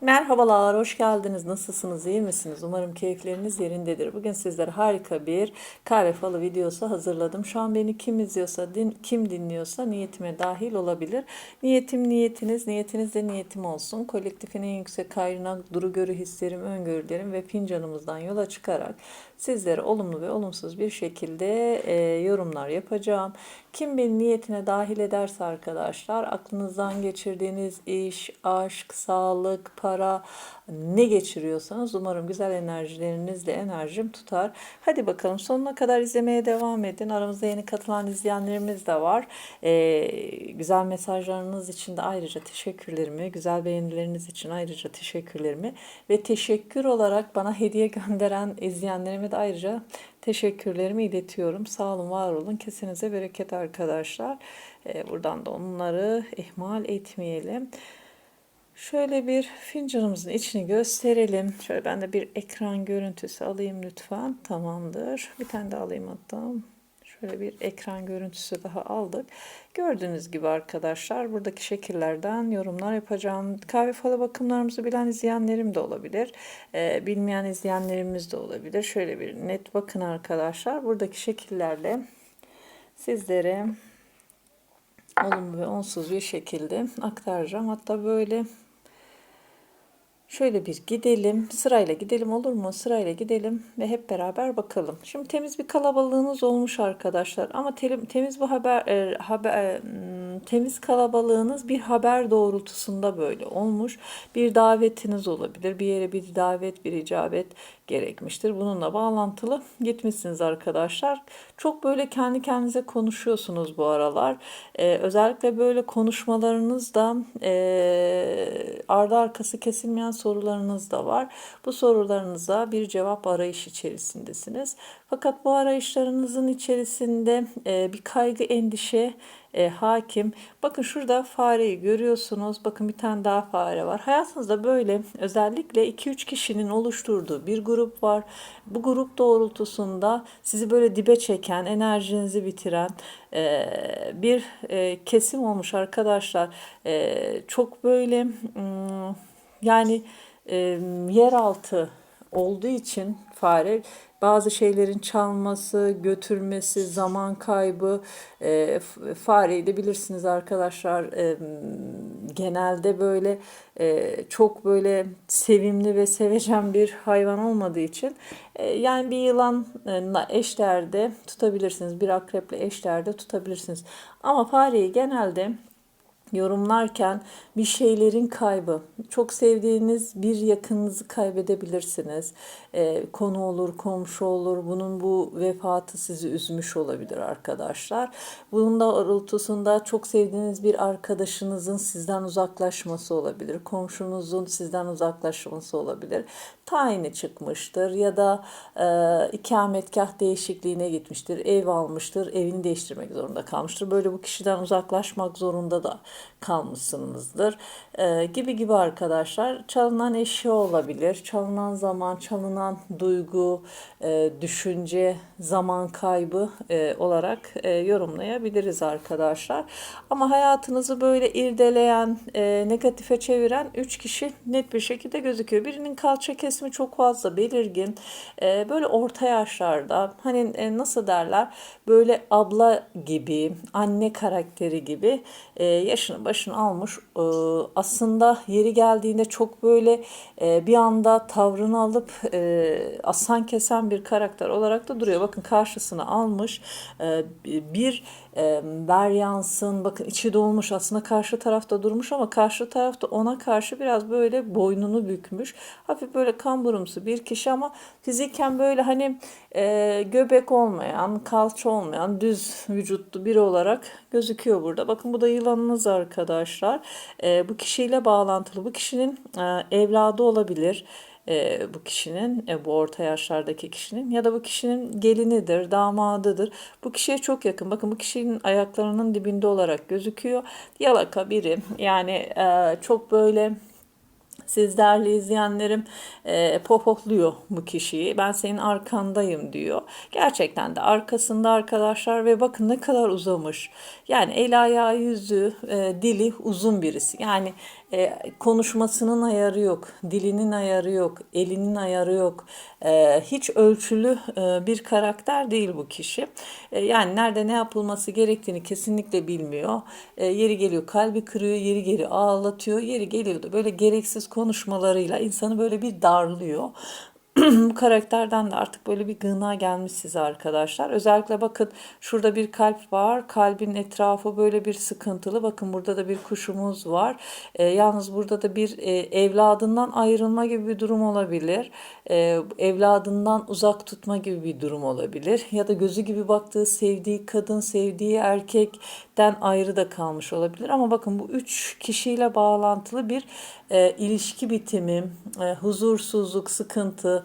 Merhabalar, hoş geldiniz. Nasılsınız, iyi misiniz? Umarım keyifleriniz yerindedir. Bugün sizlere harika bir kahve falı videosu hazırladım. Şu an beni kim izliyorsa, din, kim dinliyorsa niyetime dahil olabilir. Niyetim niyetiniz, niyetiniz de niyetim olsun. Kolektifin en yüksek hayrına duru görü hislerim, öngörülerim ve fincanımızdan yola çıkarak sizlere olumlu ve olumsuz bir şekilde e, yorumlar yapacağım. Kim beni niyetine dahil ederse arkadaşlar aklınızdan geçirdiğiniz iş, aşk, sağlık, para ne geçiriyorsanız umarım güzel enerjilerinizle enerjim tutar. Hadi bakalım sonuna kadar izlemeye devam edin. Aramızda yeni katılan izleyenlerimiz de var. Ee, güzel mesajlarınız için de ayrıca teşekkürlerimi, güzel beğenileriniz için ayrıca teşekkürlerimi ve teşekkür olarak bana hediye gönderen izleyenlerime de ayrıca teşekkürlerimi iletiyorum. Sağ olun, var olun. Kesinize bereket arkadaşlar. Ee, buradan da onları ihmal etmeyelim. Şöyle bir fincanımızın içini gösterelim. Şöyle ben de bir ekran görüntüsü alayım lütfen. Tamamdır. Bir tane de alayım hatta. Şöyle bir ekran görüntüsü daha aldık. Gördüğünüz gibi arkadaşlar buradaki şekillerden yorumlar yapacağım. Kahve falı bakımlarımızı bilen izleyenlerim de olabilir. Ee, bilmeyen izleyenlerimiz de olabilir. Şöyle bir net bakın arkadaşlar. Buradaki şekillerle sizlere olumlu ve onsuz bir şekilde aktaracağım. Hatta böyle Şöyle bir gidelim. Sırayla gidelim olur mu? Sırayla gidelim ve hep beraber bakalım. Şimdi temiz bir kalabalığınız olmuş arkadaşlar. Ama temiz bu haber, e, haber e, hmm, temiz kalabalığınız bir haber doğrultusunda böyle olmuş. Bir davetiniz olabilir. Bir yere bir davet, bir icabet gerekmiştir. Bununla bağlantılı gitmişsiniz arkadaşlar. Çok böyle kendi kendinize konuşuyorsunuz bu aralar. Ee, özellikle böyle konuşmalarınızda e, ardı arkası kesilmeyen sorularınız da var. Bu sorularınıza bir cevap arayış içerisindesiniz. Fakat bu arayışlarınızın içerisinde e, bir kaygı, endişe e, hakim. Bakın şurada fareyi görüyorsunuz. Bakın bir tane daha fare var. Hayatınızda böyle özellikle 2-3 kişinin oluşturduğu bir grup var. Bu grup doğrultusunda sizi böyle dibe çeken, enerjinizi bitiren e, bir e, kesim olmuş arkadaşlar. E, çok böyle hmm, yani e, yeraltı olduğu için fare bazı şeylerin çalması, götürmesi, zaman kaybı e, fareyi de bilirsiniz arkadaşlar e, genelde böyle e, çok böyle sevimli ve sevecen bir hayvan olmadığı için e, yani bir yılanla eşlerde tutabilirsiniz, bir akreple eşlerde tutabilirsiniz. Ama fareyi genelde yorumlarken bir şeylerin kaybı, çok sevdiğiniz bir yakınınızı kaybedebilirsiniz. Ee, konu olur, komşu olur. Bunun bu vefatı sizi üzmüş olabilir arkadaşlar. Bunun da orultusunda çok sevdiğiniz bir arkadaşınızın sizden uzaklaşması olabilir. Komşunuzun sizden uzaklaşması olabilir. Tayini çıkmıştır ya da e, ikametgah değişikliğine gitmiştir. Ev almıştır, evini değiştirmek zorunda kalmıştır. Böyle bu kişiden uzaklaşmak zorunda da kalmışsınızdır e, gibi gibi arkadaşlar. Çalınan eşya olabilir, çalınan zaman, çalınan duygu, e, düşünce, zaman kaybı e, olarak e, yorumlayabiliriz arkadaşlar. Ama hayatınızı böyle irdeleyen, e, negatife çeviren 3 kişi net bir şekilde gözüküyor. Birinin kalça kesimi çok fazla belirgin. E, böyle orta yaşlarda hani e, nasıl derler böyle abla gibi, anne karakteri gibi e, yaşını başını almış. E, aslında yeri geldiğinde çok böyle e, bir anda tavrını alıp e, asan kesen bir karakter olarak da duruyor. Bakın karşısına almış e, bir e, Beryans'ın bakın içi dolmuş aslında karşı tarafta durmuş ama karşı tarafta ona karşı biraz böyle boynunu bükmüş. Hafif böyle kamburumsu bir kişi ama fiziken böyle hani e, göbek olmayan, kalça olmayan, düz vücutlu biri olarak gözüküyor burada. Bakın bu da yılanınız arkadaşlar. E, bu kişiyle bağlantılı. Bu kişinin e, evladı olabilir e, bu kişinin, e, bu orta yaşlardaki kişinin ya da bu kişinin gelinidir, damadıdır. Bu kişiye çok yakın. Bakın bu kişinin ayaklarının dibinde olarak gözüküyor. Yalaka biri yani e, çok böyle siz değerli izleyenlerim e, pohpohluyor bu kişiyi. Ben senin arkandayım diyor. Gerçekten de arkasında arkadaşlar ve bakın ne kadar uzamış. Yani el ayağı yüzü e, dili uzun birisi. Yani E, konuşmasının ayarı yok, dilinin ayarı yok, elinin ayarı yok. E, hiç ölçülü e, bir karakter değil bu kişi. E, yani nerede ne yapılması gerektiğini kesinlikle bilmiyor. E, yeri geliyor kalbi kırıyor, yeri geliyor ağlatıyor, yeri geliyor da böyle gereksiz konuşmalarıyla insanı böyle bir darlıyor. Bu karakterden de artık böyle bir gına gelmiş size arkadaşlar. Özellikle bakın şurada bir kalp var. Kalbin etrafı böyle bir sıkıntılı. Bakın burada da bir kuşumuz var. E, yalnız burada da bir e, evladından ayrılma gibi bir durum olabilir. E, evladından uzak tutma gibi bir durum olabilir. Ya da gözü gibi baktığı sevdiği kadın, sevdiği erkekten ayrı da kalmış olabilir. Ama bakın bu üç kişiyle bağlantılı bir e, ilişki bitimi, e, huzursuzluk, sıkıntı,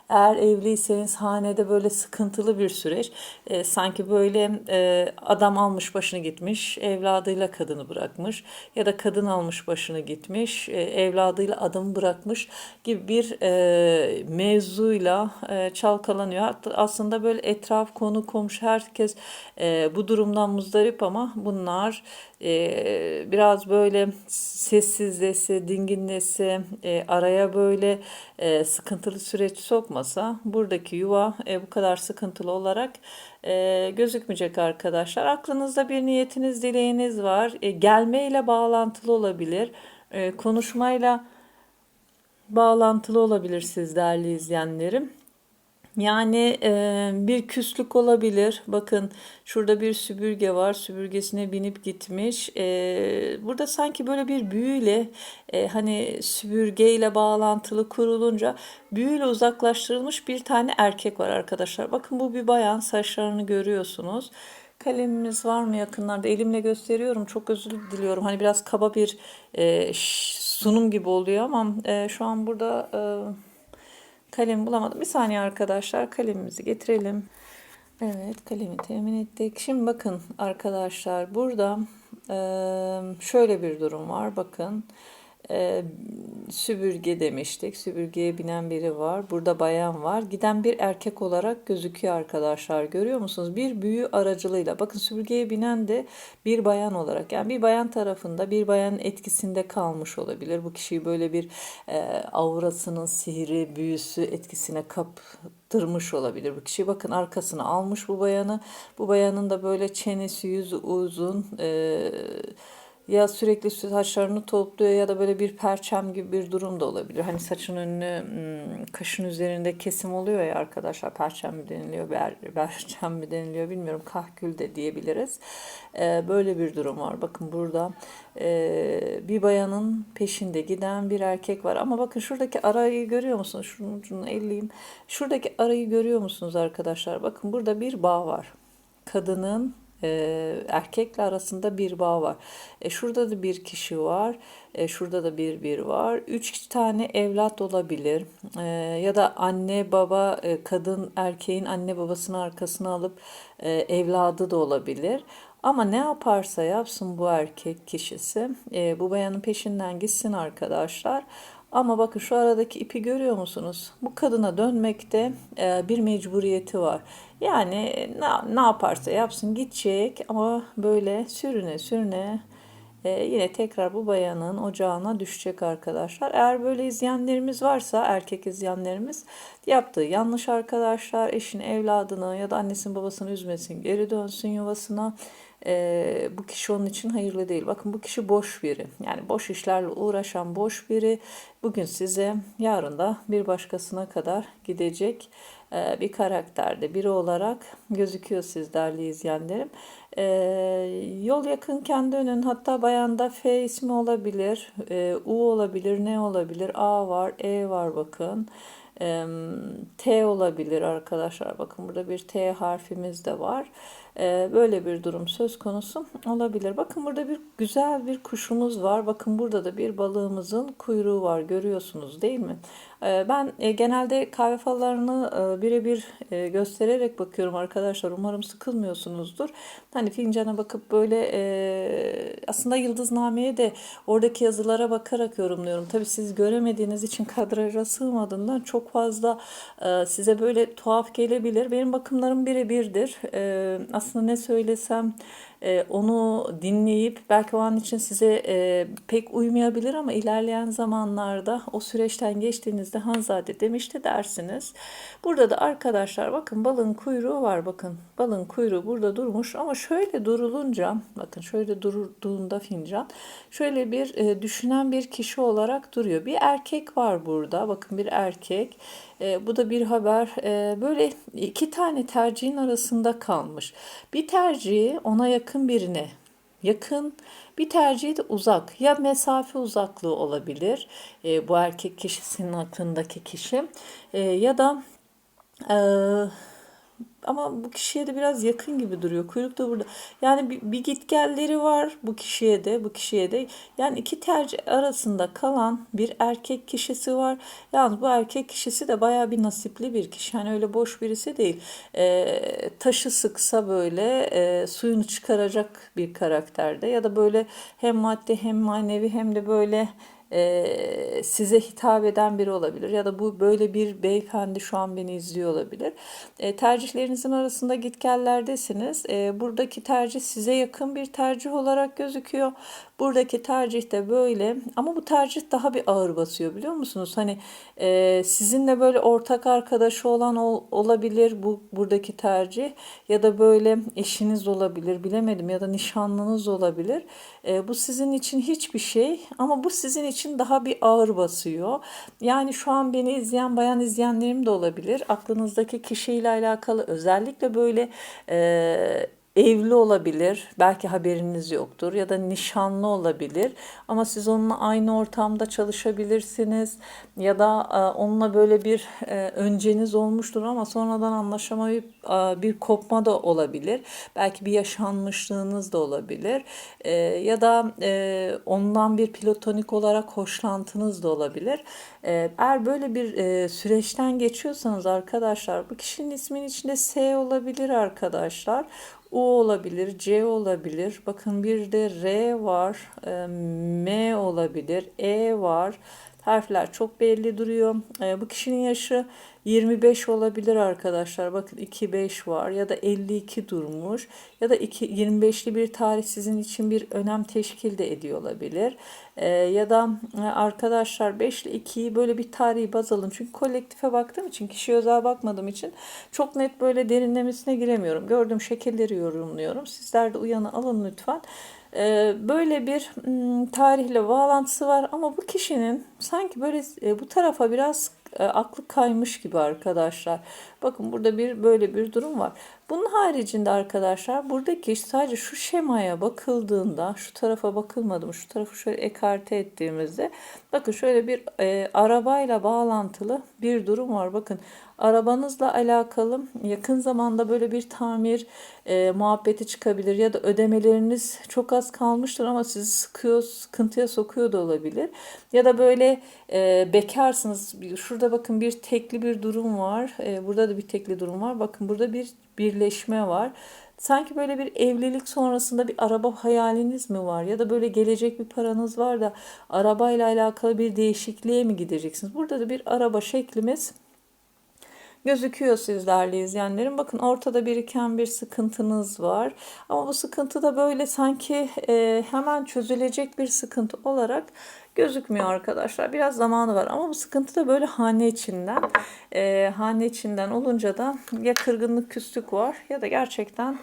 eğer evliyseniz hanede böyle sıkıntılı bir süreç. E, sanki böyle e, adam almış başını gitmiş, evladıyla kadını bırakmış ya da kadın almış başını gitmiş, e, evladıyla adamı bırakmış gibi bir e, mevzuyla e, çalkalanıyor. Aslında böyle etraf, konu, komşu herkes e, bu durumdan muzdarip ama bunlar e, biraz böyle sessizlesi, dinginlesi, e, araya böyle e, sıkıntılı süreç sokmasa buradaki yuva e, bu kadar sıkıntılı olarak e, gözükmeyecek arkadaşlar. Aklınızda bir niyetiniz, dileğiniz var. E, gelmeyle bağlantılı olabilir. E, konuşmayla bağlantılı olabilir siz değerli izleyenlerim. Yani e, bir küslük olabilir. Bakın şurada bir süpürge var. Süpürgesine binip gitmiş. E, burada sanki böyle bir büyüyle e, hani süpürgeyle bağlantılı kurulunca büyüyle uzaklaştırılmış bir tane erkek var arkadaşlar. Bakın bu bir bayan. Saçlarını görüyorsunuz. Kalemimiz var mı yakınlarda? Elimle gösteriyorum. Çok özür diliyorum. Hani biraz kaba bir e, sunum gibi oluyor ama e, şu an burada... E, Kalem bulamadım. Bir saniye arkadaşlar kalemimizi getirelim. Evet kalemi temin ettik. Şimdi bakın arkadaşlar burada şöyle bir durum var. Bakın e, demiştik. Süpürgeye binen biri var. Burada bayan var. Giden bir erkek olarak gözüküyor arkadaşlar. Görüyor musunuz? Bir büyü aracılığıyla. Bakın süpürgeye binen de bir bayan olarak. Yani bir bayan tarafında bir bayanın etkisinde kalmış olabilir. Bu kişiyi böyle bir e, aurasının sihri, büyüsü etkisine kaptırmış olabilir. Bu kişi bakın arkasına almış bu bayanı. Bu bayanın da böyle çenesi yüzü uzun. Eee ya sürekli saçlarını topluyor ya da böyle bir perçem gibi bir durum da olabilir. Hani saçın önünü hmm, kaşın üzerinde kesim oluyor ya arkadaşlar perçem mi deniliyor ber, perçem mi deniliyor bilmiyorum kahkül de diyebiliriz. Ee, böyle bir durum var. Bakın burada e, bir bayanın peşinde giden bir erkek var. Ama bakın şuradaki arayı görüyor musunuz? Şunun ucunu elleyeyim. Şuradaki arayı görüyor musunuz arkadaşlar? Bakın burada bir bağ var. Kadının e, erkekle arasında bir bağ var. E, şurada da bir kişi var. E, şurada da bir bir var. Üç tane evlat olabilir. E, ya da anne baba e, kadın erkeğin anne babasını arkasına alıp e, evladı da olabilir. Ama ne yaparsa yapsın bu erkek kişisi e, bu bayanın peşinden gitsin arkadaşlar. Ama bakın şu aradaki ipi görüyor musunuz? Bu kadına dönmekte e, bir mecburiyeti var. Yani ne, ne yaparsa yapsın gidecek ama böyle sürüne sürüne e, yine tekrar bu bayanın ocağına düşecek arkadaşlar. Eğer böyle izleyenlerimiz varsa erkek izleyenlerimiz yaptığı yanlış arkadaşlar eşini evladını ya da annesini babasını üzmesin geri dönsün yuvasına e, bu kişi onun için hayırlı değil. Bakın bu kişi boş biri. Yani boş işlerle uğraşan boş biri. Bugün size yarın da bir başkasına kadar gidecek e, bir karakterde biri olarak gözüküyor siz değerli izleyenlerim. E, yol yakınken dönün hatta bayanda F ismi olabilir, e, U olabilir, ne olabilir, A var, E var bakın. T olabilir arkadaşlar. Bakın burada bir T harfimiz de var. Böyle bir durum söz konusu olabilir. Bakın burada bir güzel bir kuşumuz var. Bakın burada da bir balığımızın kuyruğu var. Görüyorsunuz değil mi? Ben e, genelde kahve fallarını e, birebir e, göstererek bakıyorum arkadaşlar. Umarım sıkılmıyorsunuzdur. Hani fincana bakıp böyle aslında yıldıznameye de oradaki yazılara bakarak yorumluyorum. Tabii siz göremediğiniz için kadraja sığmadığından çok fazla size böyle tuhaf gelebilir. Benim bakımlarım birebirdir. Aslında ne söylesem e, onu dinleyip belki o an için size e, pek uymayabilir ama ilerleyen zamanlarda o süreçten geçtiğinizde Hanzade demişti dersiniz. Burada da arkadaşlar bakın balın kuyruğu var bakın balın kuyruğu burada durmuş ama şöyle durulunca bakın şöyle durduğunda fincan şöyle bir e, düşünen bir kişi olarak duruyor. Bir erkek var burada bakın bir erkek e, bu da bir haber. E, böyle iki tane tercihin arasında kalmış. Bir tercihi ona yakın birine yakın, bir tercihi de uzak. Ya mesafe uzaklığı olabilir e, bu erkek kişisinin aklındaki kişi e, ya da e, ama bu kişiye de biraz yakın gibi duruyor. Kuyruk da burada. Yani bir, bir gitgelleri var bu kişiye de, bu kişiye de. Yani iki tercih arasında kalan bir erkek kişisi var. Yalnız bu erkek kişisi de baya bir nasipli bir kişi. Yani öyle boş birisi değil. E, taşı sıksa böyle e, suyunu çıkaracak bir karakterde ya da böyle hem maddi hem manevi hem de böyle e, size hitap eden biri olabilir ya da bu böyle bir beyefendi şu an beni izliyor olabilir. E, tercihlerinizin arasında gitgellerdesiniz. E, buradaki tercih size yakın bir tercih olarak gözüküyor. Buradaki tercih de böyle ama bu tercih daha bir ağır basıyor biliyor musunuz? Hani e, sizinle böyle ortak arkadaşı olan ol, olabilir bu buradaki tercih ya da böyle eşiniz olabilir bilemedim ya da nişanlınız olabilir. E, bu sizin için hiçbir şey ama bu sizin için daha bir ağır basıyor. Yani şu an beni izleyen bayan izleyenlerim de olabilir. Aklınızdaki kişiyle alakalı özellikle böyle e, evli olabilir, belki haberiniz yoktur ya da nişanlı olabilir ama siz onunla aynı ortamda çalışabilirsiniz ya da e, onunla böyle bir e, önceniz olmuştur ama sonradan anlaşamayıp e, bir kopma da olabilir. Belki bir yaşanmışlığınız da olabilir ya da ondan bir platonik olarak hoşlantınız da olabilir. Eğer böyle bir süreçten geçiyorsanız arkadaşlar bu kişinin isminin içinde S olabilir arkadaşlar. U olabilir, C olabilir. Bakın bir de R var, e, M olabilir, E var. Harfler çok belli duruyor. E, bu kişinin yaşı 25 olabilir arkadaşlar. Bakın 25 var ya da 52 durmuş ya da 2, 25'li bir tarih sizin için bir önem teşkil de ediyor olabilir. Ee, ya da e, arkadaşlar 5 ile 2'yi böyle bir tarihi baz alın. Çünkü kolektife baktığım için, kişiye özel bakmadığım için çok net böyle derinlemesine giremiyorum. Gördüğüm şekilleri yorumluyorum. Sizler de uyanı alın lütfen. Ee, böyle bir tarihle bağlantısı var ama bu kişinin sanki böyle e, bu tarafa biraz e, aklı kaymış gibi arkadaşlar. Bakın burada bir böyle bir durum var. Bunun haricinde arkadaşlar buradaki sadece şu şemaya bakıldığında şu tarafa bakılmadı mı? Şu tarafı şöyle ekarte ettiğimizde bakın şöyle bir e, arabayla bağlantılı bir durum var. Bakın arabanızla alakalı yakın zamanda böyle bir tamir e, muhabbeti çıkabilir ya da ödemeleriniz çok az kalmıştır ama sizi sıkıyor, sıkıntıya sokuyor da olabilir. Ya da böyle e, bekarsınız. Şurada bakın bir tekli bir durum var. E, burada da bir tekli durum var. Bakın burada bir birleşme var. Sanki böyle bir evlilik sonrasında bir araba hayaliniz mi var ya da böyle gelecek bir paranız var da arabayla alakalı bir değişikliğe mi gideceksiniz? Burada da bir araba şeklimiz gözüküyor sizlerle izleyenlerin. Bakın ortada biriken bir sıkıntınız var. Ama bu sıkıntı da böyle sanki e, hemen çözülecek bir sıkıntı olarak gözükmüyor arkadaşlar. Biraz zamanı var ama bu sıkıntı da böyle hane içinden. E, hane içinden olunca da ya kırgınlık küslük var ya da gerçekten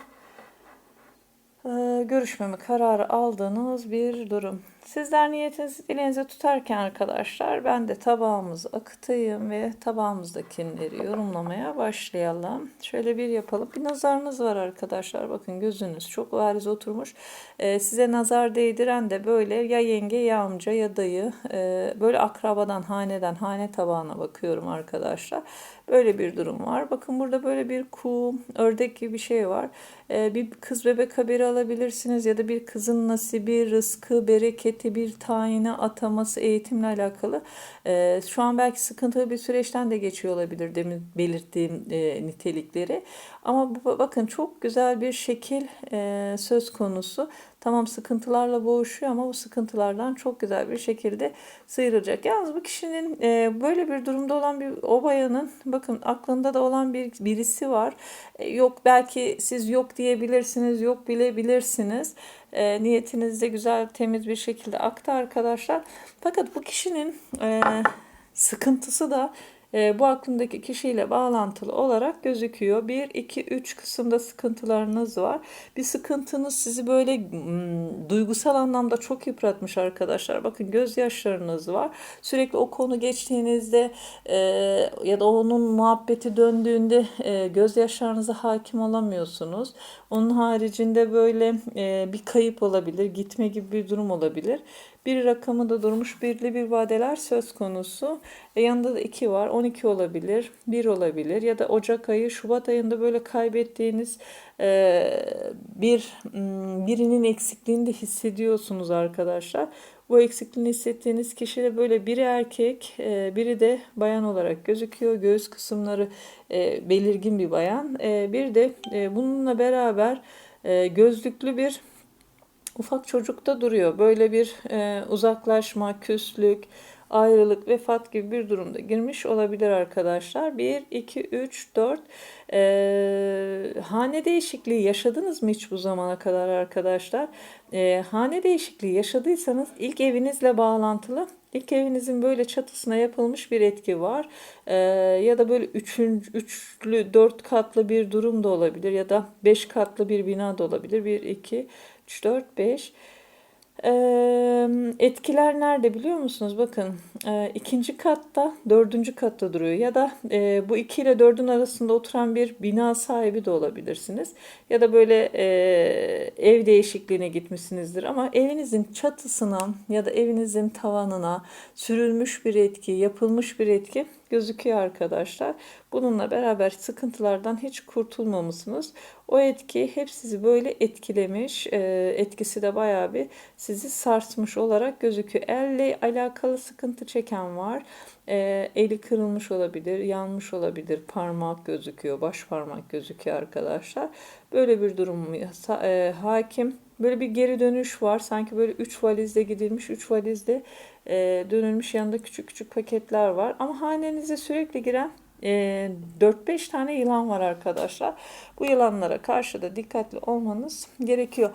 e, görüşmeme kararı aldığınız bir durum. Sizler niyetinizi dilinize tutarken arkadaşlar ben de tabağımızı akıtayım ve tabağımızdakileri yorumlamaya başlayalım. Şöyle bir yapalım. Bir nazarınız var arkadaşlar. Bakın gözünüz çok bariz oturmuş. Ee, size nazar değdiren de böyle ya yenge ya amca ya dayı e, böyle akrabadan haneden hane tabağına bakıyorum arkadaşlar. Böyle bir durum var. Bakın burada böyle bir kuğu, ördek gibi bir şey var. Ee, bir kız bebek haberi alabilirsiniz ya da bir kızın nasibi, rızkı, bereketi, bir tayini, ataması, eğitimle alakalı. Ee, şu an belki sıkıntılı bir süreçten de geçiyor olabilir demin belirttiğim e, nitelikleri. Ama bakın çok güzel bir şekil e, söz konusu. Tamam sıkıntılarla boğuşuyor ama bu sıkıntılardan çok güzel bir şekilde sıyrılacak. Yalnız bu kişinin e, böyle bir durumda olan bir o bayanın bakın aklında da olan bir birisi var. E, yok belki siz yok diyebilirsiniz, yok bilebilirsiniz. E, niyetiniz de güzel, temiz bir şekilde aktı arkadaşlar. Fakat bu kişinin e, sıkıntısı da bu aklındaki kişiyle bağlantılı olarak gözüküyor. 1, 2, 3 kısımda sıkıntılarınız var. Bir sıkıntınız sizi böyle mm, duygusal anlamda çok yıpratmış arkadaşlar. Bakın gözyaşlarınız var. Sürekli o konu geçtiğinizde e, ya da onun muhabbeti döndüğünde e, gözyaşlarınıza hakim olamıyorsunuz. Onun haricinde böyle e, bir kayıp olabilir, gitme gibi bir durum olabilir. Bir rakamı da durmuş birli bir vadeler söz konusu. E, yanında da 2 var. 12 olabilir, 1 olabilir ya da Ocak ayı, Şubat ayında böyle kaybettiğiniz e, bir m, birinin eksikliğini de hissediyorsunuz arkadaşlar. Bu eksikliğini hissettiğiniz kişi de böyle biri erkek, e, biri de bayan olarak gözüküyor. Göğüs kısımları e, belirgin bir bayan. Bir de bununla beraber gözlüklü bir ufak çocukta duruyor. Böyle bir uzaklaşma, küslük, ayrılık, vefat gibi bir durumda girmiş olabilir arkadaşlar. 1, 2, 3, 4 e, hane değişikliği yaşadınız mı hiç bu zamana kadar arkadaşlar? E, hane değişikliği yaşadıysanız ilk evinizle bağlantılı İlk evinizin böyle çatısına yapılmış bir etki var. Ee, ya da böyle üçüncü, üçlü, dört katlı bir durum da olabilir. Ya da beş katlı bir bina da olabilir. Bir, iki, üç, dört, beş. Etkiler nerede biliyor musunuz? Bakın ikinci katta, dördüncü katta duruyor. Ya da bu iki ile dördün arasında oturan bir bina sahibi de olabilirsiniz. Ya da böyle ev değişikliğine gitmişsinizdir. Ama evinizin çatısına ya da evinizin tavanına sürülmüş bir etki, yapılmış bir etki gözüküyor arkadaşlar. Bununla beraber sıkıntılardan hiç kurtulmamışsınız. O etki hep sizi böyle etkilemiş. E, etkisi de bayağı bir sizi sarsmış olarak gözüküyor. Elle alakalı sıkıntı çeken var. E, eli kırılmış olabilir, yanmış olabilir, parmak gözüküyor, baş parmak gözüküyor arkadaşlar. Böyle bir durum e, hakim. Böyle bir geri dönüş var. Sanki böyle 3 valizde gidilmiş, 3 valizde e, dönülmüş yanında küçük küçük paketler var. Ama hanenize sürekli giren e, 4-5 tane yılan var arkadaşlar. Bu yılanlara karşı da dikkatli olmanız gerekiyor.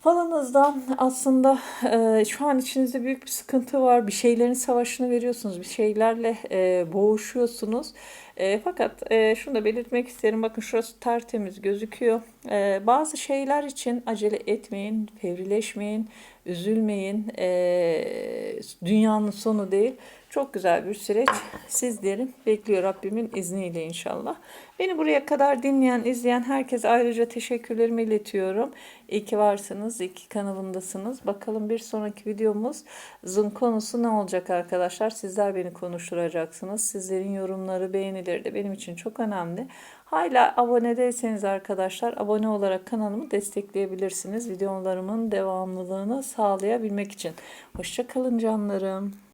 Falanızda aslında e, şu an içinizde büyük bir sıkıntı var. Bir şeylerin savaşını veriyorsunuz. Bir şeylerle e, boğuşuyorsunuz. E, fakat e, şunu da belirtmek isterim. Bakın şurası tertemiz gözüküyor. E, bazı şeyler için acele etmeyin, fevrileşmeyin, üzülmeyin. E, dünyanın sonu değil. Çok güzel bir süreç sizlerin bekliyor Rabbimin izniyle inşallah. Beni buraya kadar dinleyen, izleyen herkese ayrıca teşekkürlerimi iletiyorum. İyi ki varsınız, iyi ki kanalımdasınız. Bakalım bir sonraki videomuzun konusu ne olacak arkadaşlar? Sizler beni konuşturacaksınız. Sizlerin yorumları, beğenileri de benim için çok önemli. Hala abone değilseniz arkadaşlar abone olarak kanalımı destekleyebilirsiniz. Videolarımın devamlılığını sağlayabilmek için. Hoşçakalın canlarım.